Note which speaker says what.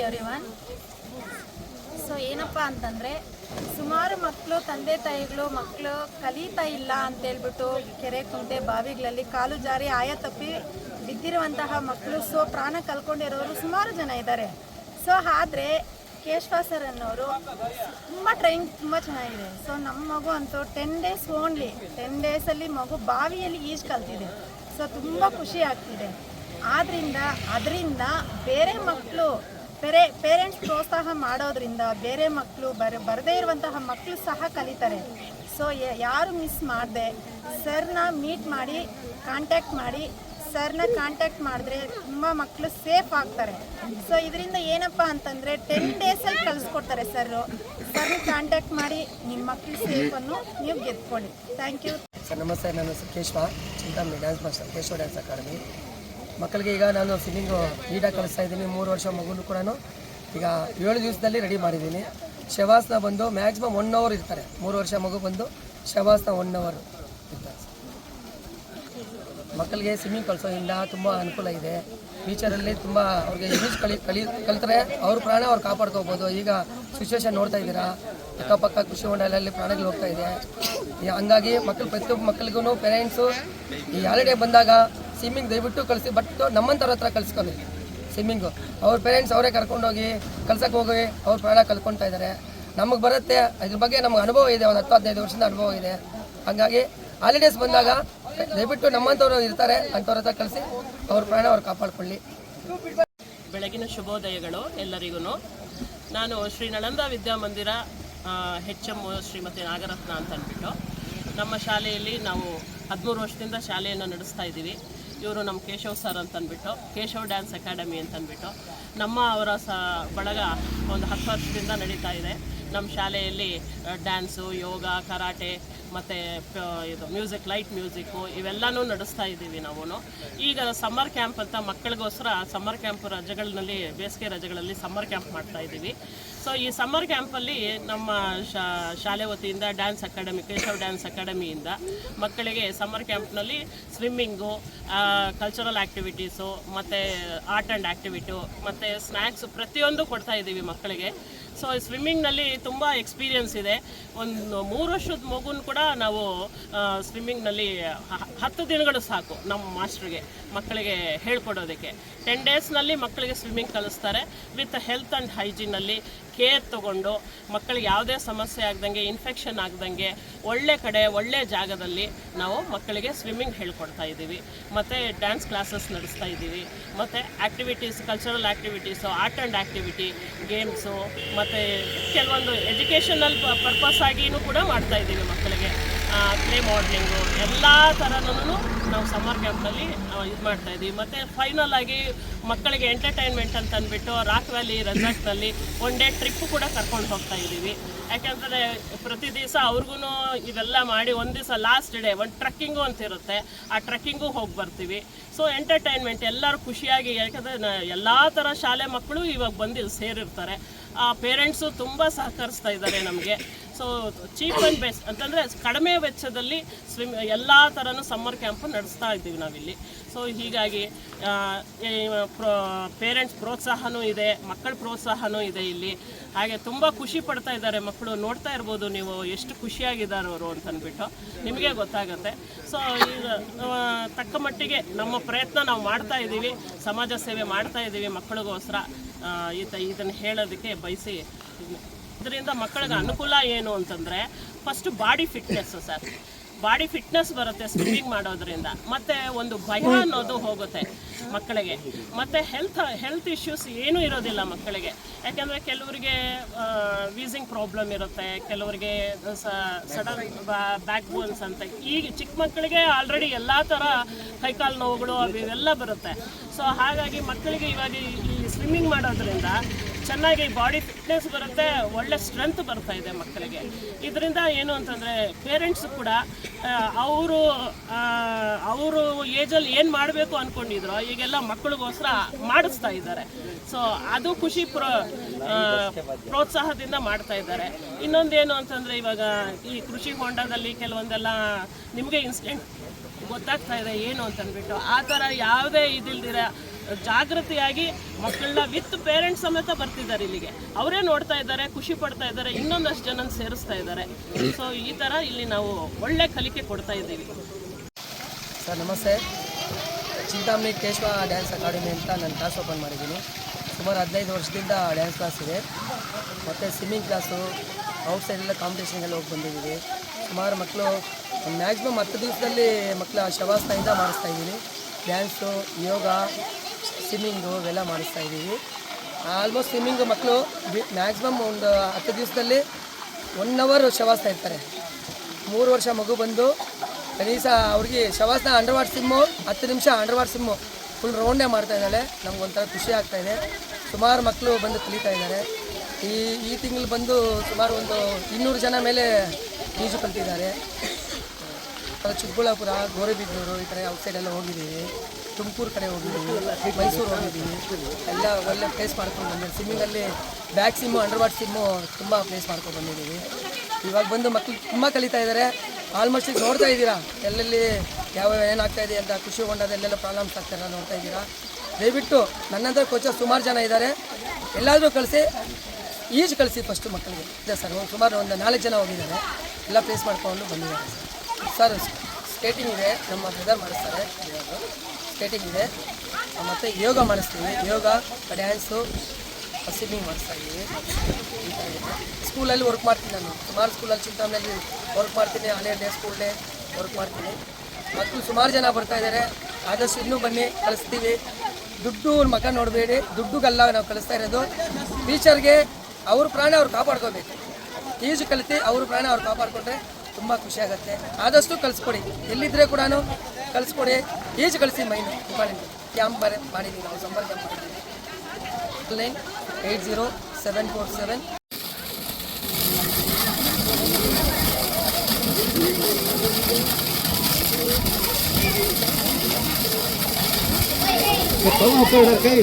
Speaker 1: Morning so ಏನಪ್ಪ ಅಂತಂದರೆ, ಸುಮಾರು ಮಕ್ಕಳು ತಂದೆ ತಾಯಿಗಳು ಮಕ್ಕಳು ಕಲಿತಾ ಇಲ್ಲ ಅಂತ ಹೇಳ್ಬಿಟ್ಟು ಕೆರೆ ಕುಂಟೆ ಬಾವಿಗಳಲ್ಲಿ ಕಾಲು ಜಾರಿ ಆಯ ತಪ್ಪಿ ಬಿದ್ದಿರುವಂತಹ ಮಕ್ಕಳು ಸೊ ಪ್ರಾಣ ಕಲ್ಕೊಂಡಿರೋರು ಸುಮಾರು ಜನ ಇದ್ದಾರೆ. ಸೊ ಆದರೆ ಕೇಶವ ಸರ್ ಅನ್ನೋರು ತುಂಬ ಟ್ರೈನಿಂಗ್ ತುಂಬ ಚೆನ್ನಾಗಿದೆ. ಸೊ ನಮ್ಮ ಮಗು ಅಂತೂ ಟೆನ್ ಡೇಸ್ ಓನ್ಲಿ ಟೆನ್ ಡೇಸಲ್ಲಿ ಮಗು ಬಾವಿಯಲ್ಲಿ ಈಜು ಕಲ್ತಿದೆ. ಸೊ ತುಂಬ ಖುಷಿ ಆಗ್ತಿದೆ. ಆದ್ದರಿಂದ ಅದರಿಂದ ಬೇರೆ ಮಕ್ಕಳು ಬೇರೆ ಪೇರೆಂಟ್ಸ್ ಪ್ರೋತ್ಸಾಹ ಮಾಡೋದ್ರಿಂದ ಬೇರೆ ಮಕ್ಕಳು ಬರ, ಬರದೇ ಇರುವಂತಹ ಮಕ್ಕಳು ಸಹ ಕಲಿತಾರೆ. ಸೊ ಯಾರು ಮಿಸ್ ಮಾಡಿದೆ ಸರ್ನ ಮೀಟ್ ಮಾಡಿ ಕಾಂಟ್ಯಾಕ್ಟ್ ಮಾಡಿ ಸರ್ನ ಕಾಂಟ್ಯಾಕ್ಟ್ ಮಾಡಿದ್ರೆ ತುಂಬ ಮಕ್ಕಳು ಸೇಫ್ ಆಗ್ತಾರೆ. ಸೊ ಇದರಿಂದ ಏನಪ್ಪ ಅಂತಂದರೆ ಟೆನ್ ಡೇಸಲ್ಲಿ ಕಲಿಸ್ಕೊಡ್ತಾರೆ ಸರ್ರು ಸರ್ನ ಕಾಂಟ್ಯಾಕ್ಟ್ ಮಾಡಿ ನಿಮ್ಮ ಮಕ್ಕಳು ಸೇಫನ್ನು ನೀವು ಗೆದ್ಕೊಳ್ಳಿ. ಥ್ಯಾಂಕ್ ಯು
Speaker 2: ಸರ್, ನಮಸ್ತೆ, ನನ್ನ ಹೆಸರು Keshava. Dance master Keshava dance academy ಮಕ್ಕಳಿಗೆ ಈಗ ನಾನು ಸ್ವಿಮ್ಮಿಂಗು ನೀಟಾಗಿ ಕಲಿಸ್ತಾ ಇದ್ದೀನಿ, ಮೂರು ವರ್ಷ ಮಗುನು ಕೂಡ ಈಗ ಏಳು ದಿವಸದಲ್ಲಿ ರೆಡಿ ಮಾಡಿದ್ದೀನಿ. ಶವಾಸನ ಬಂದು ಮ್ಯಾಕ್ಸಿಮಮ್ ಒನ್ ಅವರ್ ಇರ್ತಾರೆ. ಮೂರು ವರ್ಷ ಮಗು ಬಂದು ಶವಾಸನ ಒನ್ ಅವರ್ ಮಕ್ಕಳಿಗೆ ಸ್ವಿಮ್ಮಿಂಗ್ ಕಲಿಸೋದ್ರಿಂದ ತುಂಬ ಅನುಕೂಲ ಇದೆ. ಫ್ಯೂಚರಲ್ಲಿ ತುಂಬ ಅವ್ರಿಗೆ ಇಂಗ್ಲೀಷ್ ಕಲಿ ಕಲಿ ಕಲಿತರೆ ಅವ್ರ ಪ್ರಾಣ ಅವ್ರು ಕಾಪಾಡ್ಕೋಬೋದು. ಈಗ ಸಿಚುವೇಶನ್ ನೋಡ್ತಾ ಇದ್ದೀರಾ? ಅಕ್ಕಪಕ್ಕ ಕೃಷಿ ಮಂಡಲಲ್ಲಿ ಪ್ರಾಣಗಳು ಹೋಗ್ತಾ ಇದೆ. ಹಂಗಾಗಿ ಮಕ್ಕಳು, ಪ್ರತಿಯೊಬ್ಬ ಮಕ್ಕಳಿಗೂ ಪೇರೆಂಟ್ಸು ಈ ಹಾಲಿಡೇ ಬಂದಾಗ ಸ್ವಿಮ್ಮಿಂಗ್ ದಯವಿಟ್ಟು ಕಳಿಸಿ ಬಟ್ ನಮ್ಮಂಥವ್ರ ಹತ್ರ ಕಲಿಸ್ಕೊಂಡು ಸ್ವಿಮ್ಮಿಂಗು ಅವ್ರ ಪೇರೆಂಟ್ಸ್ ಅವರೇ ಕರ್ಕೊಂಡೋಗಿ ಕಲ್ಸಕ್ಕೆ ಹೋಗಿ, ಅವ್ರ ಪ್ರಾಣ ಕಲ್ಕೊಳ್ತಾ ಇದ್ದಾರೆ ನಮಗೆ ಬರುತ್ತೆ, ಇದ್ರ ಬಗ್ಗೆ ನಮ್ಗೆ ಅನುಭವ ಇದೆ, ಒಂದು ಹತ್ತು ಹದಿನೈದು ವರ್ಷದ ಅನುಭವ ಇದೆ. ಹಾಗಾಗಿ ಹಾಲಿಡೇಸ್ ಬಂದಾಗ ದಯವಿಟ್ಟು ನಮ್ಮಂಥವ್ರು ಇರ್ತಾರೆ, ಅಂಥವ್ರ ಹತ್ರ ಕಳಿಸಿ, ಅವ್ರ ಪ್ರಾಣ ಅವ್ರು ಕಾಪಾಡ್ಕೊಳ್ಳಿ.
Speaker 3: ಬೆಳಗಿನ ಶುಭೋದಯಗಳು ಎಲ್ಲರಿಗೂ ನಾನು ಶ್ರೀ ನಳಂದ ವಿದ್ಯಾಮಂದಿರ ಹೆಚ್ ಎಂ ಶ್ರೀಮತಿ ನಾಗರತ್ನ ಅಂತ ಅಂದ್ಬಿಟ್ಟು ನಮ್ಮ ಶಾಲೆಯಲ್ಲಿ ನಾವು ಹದಿಮೂರು ವರ್ಷದಿಂದ ಶಾಲೆಯನ್ನು ನಡೆಸ್ತಾ ಇದ್ದೀವಿ. ಇವರು ನಮ್ಮ ಕೇಶವ್ ಸರ್ ಅಂತ ಅಂದ್ಬಿಟ್ಟು ಕೇಶವ್ ಡ್ಯಾನ್ಸ್ ಅಕಾಡೆಮಿ ಅಂತ ಅಂದ್ಬಿಟ್ಟು ನಮ್ಮ ಅವರ ಸ ಬಳಗ ಒಂದು ಹತ್ತು ವರ್ಷದಿಂದ ನಡೀತಾ ಇದೆ. ನಮ್ಮ ಶಾಲೆಯಲ್ಲಿ ಡ್ಯಾನ್ಸು ಯೋಗ, ಕರಾಟೆ, ಮತ್ತು ಇದು ಮ್ಯೂಸಿಕ್ ಲೈಟ್ ಮ್ಯೂಸಿಕ್ಕು ಇವೆಲ್ಲನೂ ನಡೆಸ್ತಾ ಇದ್ದೀವಿ ನಾವು ಈಗ ಸಮ್ಮರ್ ಕ್ಯಾಂಪ್ ಅಂತ ಮಕ್ಕಳಿಗೋಸ್ಕರ ಸಮ್ಮರ್ ಕ್ಯಾಂಪ್ ರಜೆಗಳಲ್ಲಿ ಬೇಸಿಗೆ ರಜೆಗಳಲ್ಲಿ ಸಮ್ಮರ್ ಕ್ಯಾಂಪ್ ಮಾಡ್ತಾ ಇದ್ದೀವಿ. ಸೊ ಈ ಸಮ್ಮರ್ ಕ್ಯಾಂಪಲ್ಲಿ ನಮ್ಮ ಶಾಲೆ ವತಿಯಿಂದ ಡ್ಯಾನ್ಸ್ ಅಕಾಡೆಮಿ ಕೇಶವ್ ಡ್ಯಾನ್ಸ್ ಅಕಾಡೆಮಿಯಿಂದ ಮಕ್ಕಳಿಗೆ ಸಮ್ಮರ್ ಕ್ಯಾಂಪ್ನಲ್ಲಿ ಸ್ವಿಮ್ಮಿಂಗು ಕಲ್ಚರಲ್ ಆ್ಯಕ್ಟಿವಿಟೀಸು ಮತ್ತು ಆರ್ಟ್ ಆ್ಯಂಡ್ ಆ್ಯಕ್ಟಿವಿಟು ಮತ್ತು ಸ್ನ್ಯಾಕ್ಸು ಪ್ರತಿಯೊಂದು ಕೊಡ್ತಾ ಇದ್ದೀವಿ ಮಕ್ಕಳಿಗೆ. ಸೊ ಸ್ವಿಮ್ಮಿಂಗ್ನಲ್ಲಿ ತುಂಬ ಎಕ್ಸ್ಪೀರಿಯನ್ಸ್ ಇದೆ. ಒಂದು ಮೂರು ವರ್ಷದ ಮಗುನ ಕೂಡ ನಾವು ಸ್ವಿಮ್ಮಿಂಗ್ನಲ್ಲಿ ಹತ್ತು ದಿನಗಳು ಸಾಕು ನಮ್ಮ ಮಾಸ್ಟ್ರಿಗೆ, ಮಕ್ಕಳಿಗೆ ಹೇಳ್ಕೊಡೋದಕ್ಕೆ. ಟೆನ್ ಡೇಸ್ನಲ್ಲಿ ಮಕ್ಕಳಿಗೆ ಸ್ವಿಮ್ಮಿಂಗ್ ಕಲಿಸ್ತಾರೆ. ವಿತ್ ಹೆಲ್ತ್ ಆ್ಯಂಡ್ ಹೈಜೀನಲ್ಲಿ ಕೇರ್ ತಗೊಂಡು ಮಕ್ಕಳಿಗೆ ಯಾವುದೇ ಸಮಸ್ಯೆ ಆಗ್ದಂಗೆ ಇನ್ಫೆಕ್ಷನ್ ಆಗ್ದಂಗೆ, ಒಳ್ಳೆ ಕಡೆ, ಒಳ್ಳೆ ಜಾಗದಲ್ಲಿ ನಾವು ಮಕ್ಕಳಿಗೆ ಸ್ವಿಮ್ಮಿಂಗ್ ಹೇಳ್ಕೊಡ್ತಾ ಇದ್ದೀವಿ. ಮತ್ತು ಡ್ಯಾನ್ಸ್ ಕ್ಲಾಸಸ್ ನಡೆಸ್ತಾ ಇದ್ದೀವಿ. ಮತ್ತು activities cultural activities art and activity games ಮತ್ತು ಕೆಲವೊಂದು ಎಜುಕೇಷನಲ್ ಪರ್ಪಸ್ ಆಗಿನೂ ಕೂಡ ಮಾಡ್ತಾ ಇದ್ದೀವಿ ಮಕ್ಕಳಿಗೆ. ಪ್ಲೇ ಮಾಡಲಿಂಗು ಎಲ್ಲ ಥರನೂ ನಾವು ಸಮ್ಮರ್ ಕ್ಯಾಂಪ್ನಲ್ಲಿ ಇದು ಮಾಡ್ತಾ ಇದ್ದೀವಿ. ಮತ್ತು ಫೈನಲ್ ಆಗಿ ಮಕ್ಕಳಿಗೆ ಎಂಟರ್ಟೈನ್ಮೆಂಟ್ ಅಂತ ಅಂದ್ಬಿಟ್ಟು ರಾಕ್ ವ್ಯಾಲಿ ರೆಸಾರ್ಟ್ನಲ್ಲಿ ಒನ್ ಡೇ ಟ್ರಿಪ್ ಕೂಡ ಕರ್ಕೊಂಡು ಹೋಗ್ತಾ ಇದ್ದೀವಿ. ಯಾಕೆಂದರೆ ಪ್ರತಿ ದಿವಸ ಅವ್ರಿಗೂ ಇವೆಲ್ಲ ಮಾಡಿ ಒಂದು ದಿವಸ ಲಾಸ್ಟ್ ಡೇ ಒಂದು ಟ್ರಕ್ಕಿಂಗು ಅಂತ ಇರುತ್ತೆ. ಆ ಟ್ರಕ್ಕಿಂಗು ಹೋಗಿ ಬರ್ತೀವಿ. ಸೊ ಎಂಟರ್ಟೈನ್ಮೆಂಟ್ ಎಲ್ಲರೂ ಖುಷಿಯಾಗಿ ಯಾಕಂದರೆ ಎಲ್ಲ ಥರ ಶಾಲೆ ಮಕ್ಕಳು ಇವಾಗ ಬಂದು ಸೇರಿರ್ತಾರೆ. ಆ ಪೇರೆಂಟ್ಸು ತುಂಬ ಸಹಕರಿಸ್ತಾ ಇದ್ದಾರೆ ನಮಗೆ. ಸೊ ಚೀಪ್ ಆ್ಯಂಡ್ ಬೆಸ್ಟ್ ಅಂತಂದರೆ ಕಡಿಮೆ ವೆಚ್ಚದಲ್ಲಿ ಸ್ವಿಮ್ ಎಲ್ಲ ಥರನೂ ಸಮ್ಮರ್ ಕ್ಯಾಂಪು ನಡೆಸ್ತಾ ಇದ್ದೀವಿ ನಾವಿಲ್ಲಿ. ಸೊ ಹೀಗಾಗಿ ಪ್ರೋ ಪೇರೆಂಟ್ಸ್ ಪ್ರೋತ್ಸಾಹನೂ ಇದೆ, ಮಕ್ಕಳ ಪ್ರೋತ್ಸಾಹನೂ ಇದೆ ಇಲ್ಲಿ. ಹಾಗೆ ತುಂಬ ಖುಷಿ ಪಡ್ತಾ ಇದ್ದಾರೆ ಮಕ್ಕಳು. ನೋಡ್ತಾ ಇರ್ಬೋದು ನೀವು ಎಷ್ಟು ಖುಷಿಯಾಗಿದ್ದಾರೆ ಅವರು ಅಂತ ಅಂದ್ಬಿಟ್ಟು ನಿಮಗೆ ಗೊತ್ತಾಗುತ್ತೆ. ಸೊ ಈಗ ತಕ್ಕ ಮಟ್ಟಿಗೆ ನಮ್ಮ ಪ್ರಯತ್ನ ನಾವು ಮಾಡ್ತಾ ಇದ್ದೀವಿ. ಸಮಾಜ ಸೇವೆ ಮಾಡ್ತಾ ಇದ್ದೀವಿ ಮಕ್ಕಳಿಗೋಸ್ಕರ. ಈತ, ಇದನ್ನು ಹೇಳೋದಕ್ಕೆ ಬಯಸಿ ಇದರಿಂದ ಮಕ್ಕಳಿಗೆ ಅನುಕೂಲ ಏನು ಅಂತಂದರೆ first body fitness sir. Body fitness ಬರುತ್ತೆ ಸ್ವಿಮ್ಮಿಂಗ್ ಮಾಡೋದ್ರಿಂದ. ಮತ್ತೆ ಒಂದು ಭಯ ಅನ್ನೋದು ಹೋಗುತ್ತೆ ಮಕ್ಕಳಿಗೆ. ಮತ್ತು ಹೆಲ್ತ್ ಹೆಲ್ತ್ ಇಶ್ಯೂಸ್ ಏನೂ ಇರೋದಿಲ್ಲ ಮಕ್ಕಳಿಗೆ. ಯಾಕೆಂದರೆ ಕೆಲವರಿಗೆ ವೀಸಿಂಗ್ ಪ್ರಾಬ್ಲಮ್ ಇರುತ್ತೆ, ಕೆಲವರಿಗೆ ಸಡನ್ ಬ್ಯಾಕ್ ಬೋನ್ಸ್ ಅಂತ. ಈಗ ಚಿಕ್ಕ ಮಕ್ಕಳಿಗೆ ಆಲ್ರೆಡಿ ಎಲ್ಲ ಥರ ಕೈಕಾಲು ನೋವುಗಳು, ಅವು ಇವೆಲ್ಲ ಬರುತ್ತೆ. ಸೊ ಹಾಗಾಗಿ ಮಕ್ಕಳಿಗೆ ಇವಾಗ ಈ ಸ್ವಿಮ್ಮಿಂಗ್ ಮಾಡೋದ್ರಿಂದ ಚೆನ್ನಾಗಿ ಬಾಡಿ ಫಿಟ್ನೆಸ್ ಬರುತ್ತೆ, ಒಳ್ಳೆ ಸ್ಟ್ರೆಂತ್ ಬರ್ತಾ ಇದೆ ಮಕ್ಕಳಿಗೆ. ಇದರಿಂದ ಏನು ಅಂತಂದರೆ ಪೇರೆಂಟ್ಸ್ ಕೂಡ ಅವರು ಅವರು ಏಜಲ್ಲಿ ಏನು ಮಾಡಬೇಕು ಅಂದ್ಕೊಂಡಿದ್ರು ಈಗೆಲ್ಲ ಮಕ್ಕಳಿಗೋಸ್ಕರ ಮಾಡಿಸ್ತಾ ಇದ್ದಾರೆ. ಸೊ ಅದು ಖುಷಿ ಪ್ರೋ ಪ್ರೋತ್ಸಾಹದಿಂದ ಮಾಡ್ತಾ ಇದ್ದಾರೆ. ಇನ್ನೊಂದೇನು ಅಂತಂದರೆ, ಇವಾಗ ಈ ಕೃಷಿ ಹೊಂಡದಲ್ಲಿ ಕೆಲವೊಂದೆಲ್ಲ ನಿಮಗೆ ಇನ್ಸಿಡೆಂಟ್ ಗೊತ್ತಾಗ್ತಾ ಇದೆ ಏನು ಅಂತ ಅಂದ್ಬಿಟ್ಟು ಆ ಥರ ಯಾವುದೇ ಇದಿಲ್ದಿರ ಜಾಗೃತಿಯಾಗಿ ಮಕ್ಕಳನ್ನ ವಿತ್ ಪೇರೆಂಟ್ಸ್ ಸಮೇತ ಬರ್ತಿದ್ದಾರೆ ಇಲ್ಲಿಗೆ. ಅವರೇ ನೋಡ್ತಾ ಇದ್ದಾರೆ, ಖುಷಿ ಪಡ್ತಾ ಇದ್ದಾರೆ, ಇನ್ನೊಂದಷ್ಟು ಜನ ಸೇರಿಸ್ತಾ ಇದ್ದಾರೆ. ಸೊ ಈ ಥರ ಇಲ್ಲಿ ನಾವು ಒಳ್ಳೆ ಕಲಿಕೆ ಕೊಡ್ತಾ ಇದ್ದೀವಿ.
Speaker 2: ಸರ್, ನಮಸ್ತೆ. ಚಿಂತಾಮಣಿ ಕೇಶವ ಡ್ಯಾನ್ಸ್ ಅಕಾಡೆಮಿ ಅಂತ ನಾನು ಕ್ಲಾಸ್ ಓಪನ್ ಮಾಡಿದ್ದೀನಿ. ಸುಮಾರು ಹದಿನೈದು ವರ್ಷದಿಂದ ಡ್ಯಾನ್ಸ್ ಕ್ಲಾಸ್ ಇದೆ. ಮತ್ತು ಸ್ವಿಮ್ಮಿಂಗ್ ಕ್ಲಾಸು ಔಟ್ಸೈಡೆಲ್ಲ ಕಾಂಪಿಟೇಷನ್ಗೆಲ್ಲ ಹೋಗಿ ಬಂದಿದ್ದೀವಿ. ಸುಮಾರು ಮಕ್ಕಳು ಮ್ಯಾಕ್ಸಿಮಮ್ ಹತ್ತು ದಿವಸದಲ್ಲಿ ಮಕ್ಕಳ ಶವಾಸನದಿಂದ ಮಾಡಿಸ್ತಾ ಇದ್ದೀನಿ. ಡ್ಯಾನ್ಸು ಯೋಗ ಸ್ವಿಮ್ಮಿಂಗು ಇವೆಲ್ಲ ಮಾಡಿಸ್ತಾ ಇದ್ದೀವಿ. ಆಲ್ಮೋಸ್ಟ್ ಸ್ವಿಮ್ಮಿಂಗ್ ಮಕ್ಕಳು ಮ್ಯಾಕ್ಸಿಮಮ್ ಒಂದು ಹತ್ತು ದಿವಸದಲ್ಲಿ ಒನ್ ಅವರ್ ಶವಾಸನ ಇರ್ತಾರೆ. ಮೂರು ವರ್ಷ ಮಗು ಬಂದು ಕನೀಸ ಅವ್ರಿಗೆ ಶವಾಸನ ಅಂಡರ್ ವಾಟ್ ಸಿಮ್ಮು ಹತ್ತು ನಿಮಿಷ ಅಂಡರ್ ವಾಟ್ ಸಿಮ್ಮು ಫುಲ್ ರೌಂಡೇ ಮಾಡ್ತಾ ಇದ್ದಾಳೆ. ನಮ್ಗೆ ಒಂಥರ ಖುಷಿ ಆಗ್ತಾ ಇದೆ. ಸುಮಾರು ಮಕ್ಕಳು ಬಂದು ಕಲಿತಾ ಇದ್ದಾರೆ. ಈ ಈ ತಿಂಗಳು ಬಂದು ಸುಮಾರು ಒಂದು ಇನ್ನೂರು ಜನ ಮೇಲೆ ಈಜು ಕಲ್ತಿದ್ದಾರೆ. ಚಿಕ್ಕಬಳ್ಳಾಪುರ ಗೋರೆಬಿದ್ದೂರು ಈ ಕಡೆ ಔಟ್ಸೈಡ್ ಎಲ್ಲ ಹೋಗಿದ್ದೀವಿ. ತುಮಕೂರು ಕಡೆ ಹೋಗಿದ್ದೀವಿ, ಮೈಸೂರು ಹೋಗಿದ್ದೀವಿ. ಎಲ್ಲ ಒಳ್ಳೆ ಪ್ಲೇಸ್ ಮಾಡ್ಕೊಂಡು ಬಂದಿದ್ದೀವಿ. ಸ್ವಿಮ್ಮಿಂಗಲ್ಲಿ back swim under water swim ತುಂಬ ಪ್ಲೇಸ್ ಮಾಡ್ಕೊಂಡು ಬಂದಿದ್ದೀವಿ. ಇವಾಗ ಬಂದು ಮಕ್ಕಳು ತುಂಬ ಕಲಿತಾ ಇದ್ದಾರೆ ಆಲ್ಮೋಸ್ಟ್ ಈಗ ನೋಡ್ತಾ ಇದ್ದೀರಾ? ಎಲ್ಲೆಲ್ಲಿ ಯಾವ ಏನಾಗ್ತಾ ಇದೆ ಅಂತ ಖುಷಿ ಹೊಂಡದಲ್ಲೆಲ್ಲ ಪ್ರಾಬ್ಲಮ್ಸ್ ಆಗ್ತಾರ ನೋಡ್ತಾ ಇದ್ದೀರಾ? ದಯವಿಟ್ಟು ನನ್ನಂತರ ಕೋಚರ್ ಸುಮಾರು ಜನ ಇದ್ದಾರೆ ಎಲ್ಲಾದರೂ ಕಳಿಸಿ, ಈಜು ಕಳಿಸಿ ಫಸ್ಟು ಮಕ್ಕಳಿಗೆ. ಇದೆ ಸರ್, ಸುಮಾರು ಒಂದು ನಾಲ್ಕು ಜನ ಹೋಗಿದ್ದಾರೆ. ಎಲ್ಲ ಪ್ಲೇಸ್ ಮಾಡ್ಕೊಂಡು ಬಂದಿದ್ದಾರೆ. ಸರ್ ಸ್ಕೇಟಿಂಗ್ ಇದೆ. ನಮ್ಮ ಬ್ರದರ್ ಮಾಡಿಸ್ತಾರೆ. ಸ್ಕೇಟಿಂಗ್ ಇದೆ. ಮತ್ತು ಯೋಗ ಮಾಡಿಸ್ತೀವಿ. ಯೋಗ ಡ್ಯಾನ್ಸು ಸ್ವಿಮ್ಮಿಂಗ್ ಮಾಡಿಸ್ತಾ ಇದ್ದೀವಿ. ಸ್ಕೂಲಲ್ಲಿ ವರ್ಕ್ ಮಾಡ್ತೀನಿ ನಾನು. ಸುಮಾರು ಸ್ಕೂಲಲ್ಲಿ ಚಿಂತಾಮಣೆಯಲ್ಲಿ ವರ್ಕ್ ಮಾಡ್ತೀನಿ. ಹಳೆ ಡೇ ಸ್ಕೂಲ್ ಡೇ ವರ್ಕ್ ಮಾಡ್ತೀನಿ. ಮತ್ತು ಸುಮಾರು ಜನ ಬರ್ತಾ ಇದ್ದಾರೆ. ಆದಷ್ಟು ಇನ್ನೂ ಬನ್ನಿ ಕಲಿಸ್ತೀವಿ ದುಡ್ಡು ಮಗ ನೋಡಬೇಡಿ. ದುಡ್ಡುಗಲ್ಲ ನಾವು ಕಲಿಸ್ತಾ ಇರೋದು. ಟೀಚರ್ಗೆ ಅವ್ರ ಪ್ರಾಣ ಅವ್ರು ಕಾಪಾಡ್ಕೋಬೇಕು. ಈಜು ಕಲಿತು ಅವ್ರ ಪ್ರಾಣ ಅವ್ರು ಕಾಪಾಡ್ಕೊಂಡ್ರೆ ತುಂಬ ಖುಷಿ ಆಗುತ್ತೆ. ಆದಷ್ಟು ಕಲಿಸ್ಕೊಡಿ. ಎಲ್ಲಿದ್ದರೆ ಕೂಡ ಕಲಿಸ್ಕೊಡಿ. ಏಜ್ ಕಳಿಸಿ ಮೈನು. ಇಂಪಾರ್ಟೆಂಟ್ ಕ್ಯಾಂಪ್ ಬರ ಮಾಡಿದ್ದೀವಿ ನಾವು. ಸಂಪರ್ಕ ಕ್ಯಾಂಪ್ ಮಾಡಿದ್ದೀವಿ nine eight zero seven four seven
Speaker 4: ಕೈ